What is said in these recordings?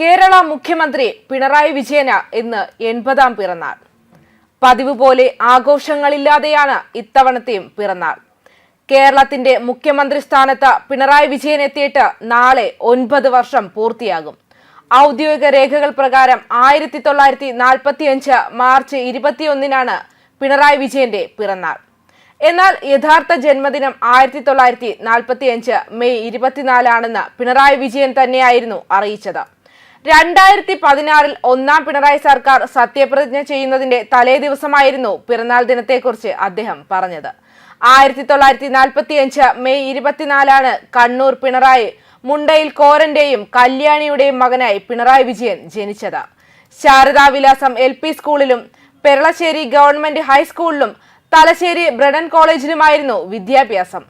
കേരള മുഖ്യമന്ത്രി പിണറായി വിജയന് ഇന്ന് എൺപതാം പിറന്നാൾ. പതിവ് പോലെ ആഘോഷങ്ങളില്ലാതെയാണ് ഇത്തവണത്തെയും പിറന്നാൾ. കേരളത്തിന്റെ മുഖ്യമന്ത്രി സ്ഥാനത്ത് പിണറായി വിജയൻ എത്തിയിട്ട് നാളെ ഒൻപത് വർഷം പൂർത്തിയാകും. ഔദ്യോഗിക രേഖകൾ പ്രകാരം ആയിരത്തി തൊള്ളായിരത്തി നാൽപ്പത്തി അഞ്ച് മാർച്ച് ഇരുപത്തിയൊന്നിനാണ് പിണറായി വിജയന്റെ പിറന്നാൾ. എന്നാൽ യഥാർത്ഥ ജന്മദിനം ആയിരത്തി തൊള്ളായിരത്തി നാൽപ്പത്തി അഞ്ച് മെയ് ഇരുപത്തിനാലാണെന്ന് പിണറായി വിജയൻ തന്നെയായിരുന്നു അറിയിച്ചത്. രണ്ടായിരത്തി പതിനാറിൽ ഒന്നാം പിണറായി സർക്കാർ സത്യപ്രതിജ്ഞ ചെയ്യുന്നതിന്റെ തലേ ദിവസമായിരുന്നു പിറന്നാൾ ദിനത്തെക്കുറിച്ച് അദ്ദേഹം പറഞ്ഞത്. ആയിരത്തി തൊള്ളായിരത്തി നാൽപ്പത്തി അഞ്ച് മെയ് ഇരുപത്തിനാലാണ് കണ്ണൂർ പിണറായി മുണ്ടയിൽ കോരന്റെയും കല്യാണിയുടെയും മകനായി പിണറായി വിജയൻ ജനിച്ചത്. ശാരദാവിലാസം എൽ പി സ്കൂളിലും പെരളശ്ശേരി ഗവൺമെന്റ് ഹൈസ്കൂളിലും തലശ്ശേരി ബ്രഡൻ കോളേജിലുമായിരുന്നു വിദ്യാഭ്യാസം.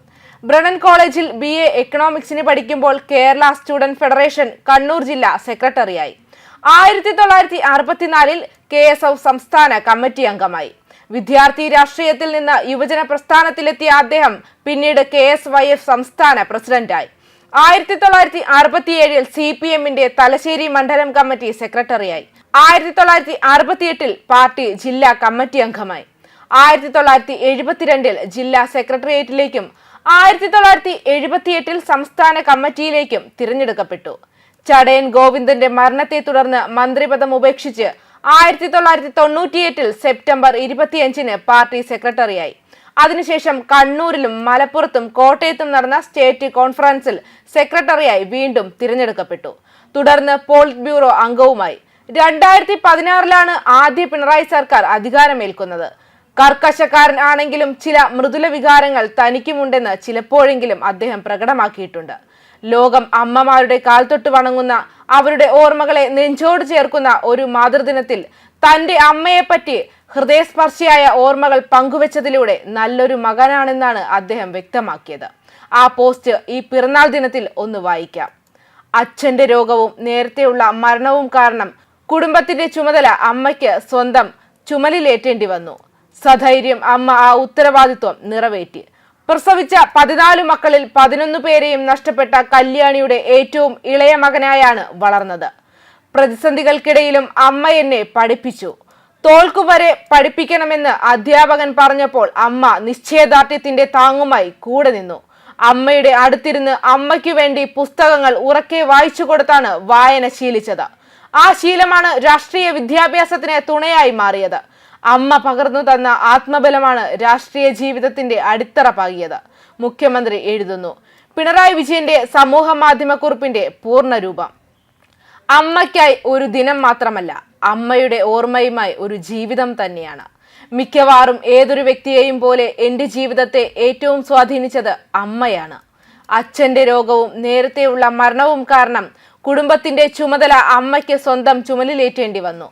ബ്രണൻ കോളേജിൽ ബി എ എക്കണോമിക്സിന് പഠിക്കുമ്പോൾ കേരള സ്റ്റുഡന്റ് ഫെഡറേഷൻ കണ്ണൂർ ജില്ലാ സെക്രട്ടറിയായി. ആയിരത്തി തൊള്ളായിരത്തി അറുപത്തിനാലിൽ കെ എസ് എഫ് സംസ്ഥാന കമ്മിറ്റി അംഗമായി. വിദ്യാർത്ഥി രാഷ്ട്രീയത്തിൽ നിന്ന് യുവജന പ്രസ്ഥാനത്തിലെത്തിയ അദ്ദേഹം പിന്നീട് കെ എസ് വൈ എഫ് സംസ്ഥാന പ്രസിഡന്റായി. ആയിരത്തി തൊള്ളായിരത്തി അറുപത്തിയേഴിൽ സി പി എമ്മിന്റെ തലശ്ശേരി മണ്ഡലം കമ്മിറ്റി സെക്രട്ടറിയായി. ആയിരത്തി തൊള്ളായിരത്തി അറുപത്തിയെട്ടിൽ പാർട്ടി ജില്ലാ കമ്മിറ്റി അംഗമായി. ആയിരത്തി തൊള്ളായിരത്തി എഴുപത്തിരണ്ടിൽ ജില്ലാ സെക്രട്ടേറിയറ്റിലേക്കും ആയിരത്തി തൊള്ളായിരത്തി എഴുപത്തിയെട്ടിൽ സംസ്ഥാന കമ്മിറ്റിയിലേക്കും തിരഞ്ഞെടുക്കപ്പെട്ടു. ചടയൻ ഗോവിന്ദന്റെ മരണത്തെ തുടർന്ന് മന്ത്രിപദം ഉപേക്ഷിച്ച് ആയിരത്തി തൊള്ളായിരത്തി തൊണ്ണൂറ്റിയെട്ടിൽ സെപ്റ്റംബർ ഇരുപത്തിയഞ്ചിന് പാർട്ടി സെക്രട്ടറിയായി. അതിനുശേഷം കണ്ണൂരിലും മലപ്പുറത്തും കോട്ടയത്തും നടന്ന സ്റ്റേറ്റ് കോൺഫറൻസിൽ സെക്രട്ടറിയായി വീണ്ടും തിരഞ്ഞെടുക്കപ്പെട്ടു. തുടർന്ന് പോളിറ്റ് ബ്യൂറോ അംഗവുമായി. രണ്ടായിരത്തി പതിനാറിലാണ് ആദ്യ പിണറായി സർക്കാർ അധികാരമേൽക്കുന്നത്. കർക്കശക്കാരൻ ആണെങ്കിലും ചില മൃദുല വികാരങ്ങൾ തനിക്കുമുണ്ടെന്ന് ചിലപ്പോഴെങ്കിലും അദ്ദേഹം പ്രകടമാക്കിയിട്ടുണ്ട്. ലോകം അമ്മമാരുടെ കാൽത്തൊട്ട് വണങ്ങുന്ന അവരുടെ ഓർമ്മകളെ നെഞ്ചോട് ചേർക്കുന്ന ഒരു മാതൃദിനത്തിൽ തന്റെ അമ്മയെപ്പറ്റി ഹൃദയസ്പർശിയായ ഓർമ്മകൾ പങ്കുവച്ചതിലൂടെ നല്ലൊരു മകനാണെന്നാണ് അദ്ദേഹം വ്യക്തമാക്കിയത്. ആ പോസ്റ്റ് ഈ പിറന്നാൾ ദിനത്തിൽ ഒന്ന് വായിക്കാം. അച്ഛന്റെ രോഗവും നേരത്തെയുള്ള മരണവും കാരണം കുടുംബത്തിന്റെ ചുമതല അമ്മയ്ക്ക് സ്വന്തം ചുമലിലേറ്റേണ്ടി വന്നു. സധൈര്യം അമ്മ ആ ഉത്തരവാദിത്വം നിറവേറ്റി. പ്രസവിച്ച പതിനാല് മക്കളിൽ പതിനൊന്ന് പേരെയും നഷ്ടപ്പെട്ട കല്യാണിയുടെ ഏറ്റവും ഇളയ മകനായാണ് വളർന്നത്. പ്രതിസന്ധികൾക്കിടയിലും അമ്മ എന്നെ പഠിപ്പിച്ചു. തോൽക്കുവരെ പഠിപ്പിക്കണമെന്ന് അധ്യാപകൻ പറഞ്ഞപ്പോൾ അമ്മ നിശ്ചയദാർഢ്യത്തിന്റെ താങ്ങുമായി കൂടെ നിന്നു. അമ്മയുടെ അടുത്തിരുന്ന് അമ്മയ്ക്കു വേണ്ടി പുസ്തകങ്ങൾ ഉറക്കെ വായിച്ചു കൊടുത്താണ് വായന ശീലിച്ചത്. ആ ശീലമാണ് രാഷ്ട്രീയ വിദ്യാഭ്യാസത്തിന് തുണയായി മാറിയത്. അമ്മ പകർന്നു തന്ന ആത്മബലമാണ് രാഷ്ട്രീയ ജീവിതത്തിന്റെ അടിത്തറ പാകിയത് മുഖ്യമന്ത്രി എഴുതുന്നു പിണറായി വിജയന്റെ സമൂഹ മാധ്യമക്കുറിപ്പിന്റെ പൂർണരൂപം. അമ്മയ്ക്കായി ഒരു ദിനം മാത്രമല്ല അമ്മയുടെ ഓർമ്മയുമായി ഒരു ജീവിതം തന്നെയാണ്. മിക്കവാറും ഏതൊരു വ്യക്തിയെയും പോലെ എന്റെ ജീവിതത്തെ ഏറ്റവും സ്വാധീനിച്ചത് അമ്മയാണ്. അച്ഛന്റെ രോഗവും നേരത്തെയുള്ള മരണവും കാരണം കുടുംബത്തിന്റെ ചുമതല അമ്മയ്ക്ക് സ്വന്തം ചുമലിലേറ്റേണ്ടി വന്നു.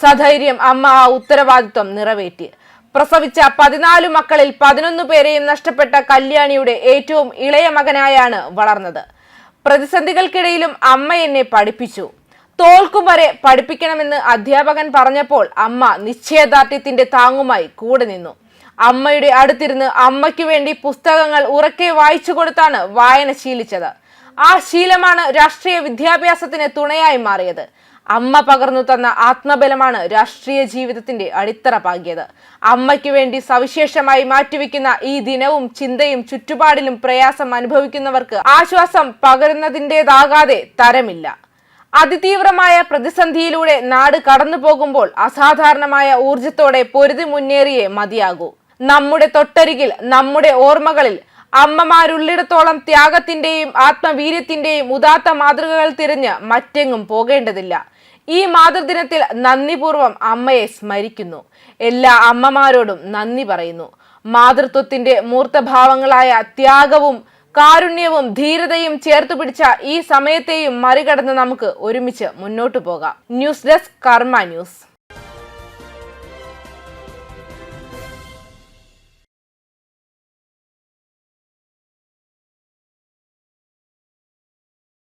സധൈര്യം അമ്മ ആ ഉത്തരവാദിത്വം നിറവേറ്റി. പ്രസവിച്ച പതിനാല് മക്കളിൽ പതിനൊന്ന് പേരെയും നഷ്ടപ്പെട്ട കല്യാണിയുടെ ഏറ്റവും ഇളയ മകനായാണ് വളർന്നത്. പ്രതിസന്ധികൾക്കിടയിലും അമ്മ എന്നെ പഠിപ്പിച്ചു. തോൽക്കും വരെ പഠിപ്പിക്കണമെന്ന് അധ്യാപകൻ പറഞ്ഞപ്പോൾ അമ്മ നിശ്ചയദാർഢ്യത്തിന്റെ താങ്ങുമായി കൂടെ നിന്നു. അമ്മയുടെ അടുത്തിരുന്ന് അമ്മയ്ക്ക് വേണ്ടി പുസ്തകങ്ങൾ ഉറക്കെ വായിച്ചു കൊടുത്താണ് വായന ശീലിച്ചത്. ആ ശീലമാണ് രാഷ്ട്രീയ വിദ്യാഭ്യാസത്തിന് തുണയായി മാറിയത്. അമ്മ പകർന്നു തന്ന ആത്മബലമാണ് രാഷ്ട്രീയ ജീവിതത്തിന്റെ അടിത്തറ പാകിയത് അമ്മയ്ക്ക് വേണ്ടി സവിശേഷമായി മാറ്റിവെക്കുന്ന ഈ ദിനവും ചിന്തയും ചുറ്റുപാടിലും പ്രയാസം അനുഭവിക്കുന്നവർക്ക് ആശ്വാസം പകരുന്നതിന്റെതാകാതെ തരമില്ല. അതിതീവ്രമായ പ്രതിസന്ധിയിലൂടെ നാട് കടന്നു പോകുമ്പോൾ അസാധാരണമായ ഊർജത്തോടെ പൊരുതി മുന്നേറിയേ മതിയാകൂ. നമ്മുടെ തൊട്ടരികിൽ നമ്മുടെ ഓർമ്മകളിൽ അമ്മമാരുള്ളിടത്തോളം ത്യാഗത്തിന്റെയും ആത്മവീര്യത്തിന്റെയും ഉദാത്ത മാതൃകകൾ തിരഞ്ഞ് മറ്റെങ്ങും പോകേണ്ടതില്ല. ഈ മാതൃദിനത്തിൽ നന്ദിപൂർവം അമ്മയെ സ്മരിക്കുന്നു. എല്ലാ അമ്മമാരോടും നന്ദി പറയുന്നു. മാതൃത്വത്തിന്റെ മൂർത്തഭാവങ്ങളായ ത്യാഗവും കാരുണ്യവും ധീരതയും ചേർത്തു പിടിച്ച ഈ സമയത്തെയും മറികടന്ന് നമുക്ക് ഒരുമിച്ച് മുന്നോട്ടു പോകാം. News desk Karma news.